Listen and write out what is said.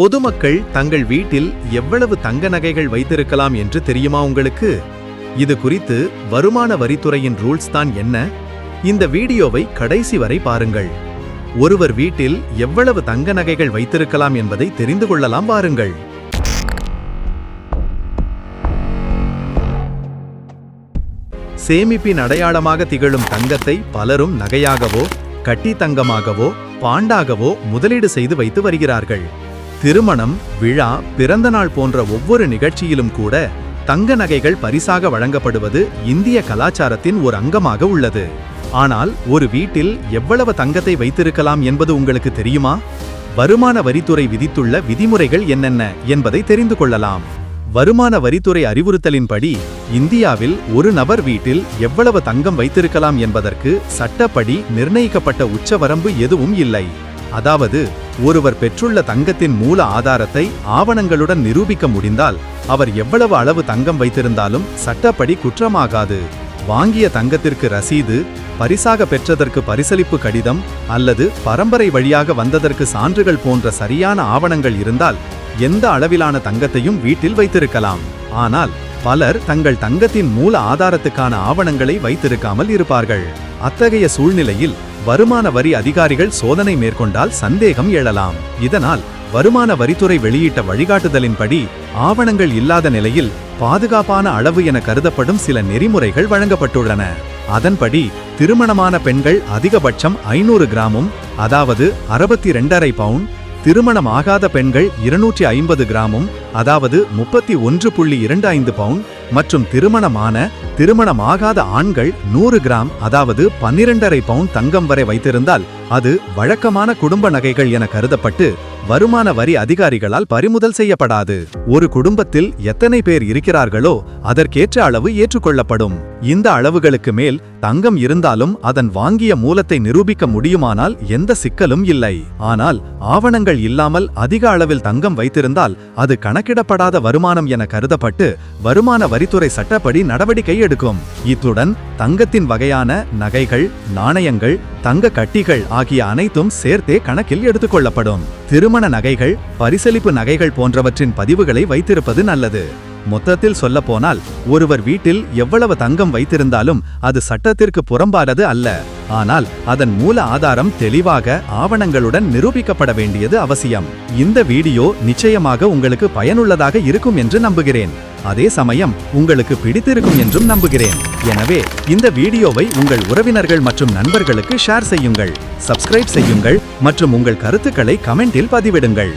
பொதுமக்கள் தங்கள் வீட்டில் எவ்வளவு தங்க நகைகள் வைத்திருக்கலாம் என்று தெரியுமா உங்களுக்கு? இது குறித்து வருமான வரித்துறையின் ரூல்ஸ் தான் என்ன? இந்த வீடியோவை கடைசி வரை பாருங்கள். ஒருவர் வீட்டில் எவ்வளவு தங்க நகைகள் வைத்திருக்கலாம் என்பதை தெரிந்து கொள்ளலாம் வாருங்கள் சேமிப்பின் அடையாளமாக திகழும் தங்கத்தை பலரும் நகையாகவோ கட்டி தங்கமாகவோ பாண்டாகவோ முதலீடு செய்து வைத்து வருகிறார்கள். திருமணம் விழா பிறந்த நாள் போன்ற ஒவ்வொரு நிகழ்ச்சியிலும் கூட தங்க நகைகள் பரிசாக வழங்கப்படுவது இந்திய கலாச்சாரத்தின் ஒரு அங்கமாக உள்ளது. ஆனால் ஒரு வீட்டில் எவ்வளவு தங்கத்தை வைத்திருக்கலாம் என்பது உங்களுக்கு தெரியுமா? வருமான வரித்துறை விதித்துள்ள விதிமுறைகள் என்னென்ன என்பதை தெரிந்து கொள்ளலாம். வருமான வரித்துறை அறிவுறுத்தலின்படி இந்தியாவில் ஒரு நபர் வீட்டில் எவ்வளவு தங்கம் வைத்திருக்கலாம் என்பதற்கு சட்டப்படி நிர்ணயிக்கப்பட்ட உச்சவரம்பு எதுவும் இல்லை. அதாவது ஒருவர் பெற்றுள்ள தங்கத்தின் மூல ஆதாரத்தை ஆவணங்களுடன் நிரூபிக்க முடிந்தால் அவர் எவ்வளவு அளவு தங்கம் வைத்திருந்தாலும் சட்டப்படி குற்றமாகாது. வாங்கிய தங்கத்திற்கு ரசீது பரிசாக பெற்றதற்கு பரிசளிப்பு கடிதம் அல்லது பரம்பரை வழியாக வந்ததற்கு சான்றுகள் போன்ற சரியான ஆவணங்கள் இருந்தால் எந்த அளவிலான தங்கத்தையும் வீட்டில் வைத்திருக்கலாம். ஆனால் பலர் தங்கள் தங்கத்தின் மூல ஆதாரத்துக்கான ஆவணங்களை வைத்திருக்காமல் இருப்பார்கள். அத்தகைய சூழ்நிலையில் வருமான வரி அதிகாரிகள் சோதனை மேற்கொண்டால் சந்தேகம் எழலாம். இதனால் வருமான வரித்துறை வெளியிட்ட வழிகாட்டுதலின்படி ஆவணங்கள் இல்லாத நிலையில் பாதுகாப்பான அளவு என கருதப்படும் சில நெறிமுறைகள் வழங்கப்பட்டுள்ளன. அதன்படி திருமணமான பெண்கள் அதிகபட்சம் ஐநூறு கிராமும் அதாவது அறுபத்தி ரெண்டரை பவுன் திருமணம் ஆகாத பெண்கள் இருநூற்றி ஐம்பது கிராமும் அதாவது முப்பத்தி ஒன்று புள்ளி இரண்டு ஐந்து பவுன் மற்றும் திருமணமான திருமணமாகாத ஆண்கள் நூறு கிராம் அதாவது பன்னிரண்டரை பவுன் தங்கம் வரை வைத்திருந்தால் அது வழக்கமான குடும்ப நகைகள் என கருதப்பட்டு வருமான வரி அதிகாரிகளால் பறிமுதல் செய்யப்படாது. ஒரு குடும்பத்தில் எத்தனை பேர் இருக்கிறார்களோ அதற்கேற்ற அளவு ஏற்றுக்கொள்ளப்படும். இந்த அளவுகளுக்கு மேல் தங்கம் இருந்தாலும் அதன் வாங்கிய மூலத்தை நிரூபிக்க முடியுமானால் எந்த சிக்கலும் இல்லை. ஆனால் ஆவணங்கள் இல்லாமல் அதிக அளவில் தங்கம் வைத்திருந்தால் அது கணக்கு கணக்கிடப்படாத வருமானம் என கருதப்பட்டு வருமான வரித்துறை சட்டப்படி நடவடிக்கை எடுக்கும். இத்துடன் தங்கத்தின் வகையான நகைகள் நாணயங்கள் தங்க கட்டிகள் ஆகிய அனைத்தும் சேர்த்தே கணக்கில் எடுத்துக்கொள்ளப்படும். திருமண நகைகள் பரிசளிப்பு நகைகள் போன்றவற்றின் பதிவுகளை வைத்திருப்பது நல்லது. மொத்தத்தில் சொல்லப்போனால் ஒருவர் வீட்டில் எவ்வளவு தங்கம் வைத்திருந்தாலும் அது சட்டத்திற்கு புறம்பானது அல்ல. ஆனால் அதன் மூல ஆதாரம் தெளிவாக ஆவணங்களுடன் நிரூபிக்கப்பட வேண்டியது அவசியம். இந்த வீடியோ நிச்சயமாக உங்களுக்கு பயனுள்ளதாக இருக்கும் என்று நம்புகிறேன். அதே சமயம் உங்களுக்கு பிடித்திருக்கும் என்றும் நம்புகிறேன். எனவே இந்த வீடியோவை உங்கள் உறவினர்கள் மற்றும் நண்பர்களுக்கு ஷேர் செய்யுங்கள் சப்ஸ்கிரைப் செய்யுங்கள் மற்றும் உங்கள் கருத்துக்களை கமெண்டில் பதிவிடுங்கள்.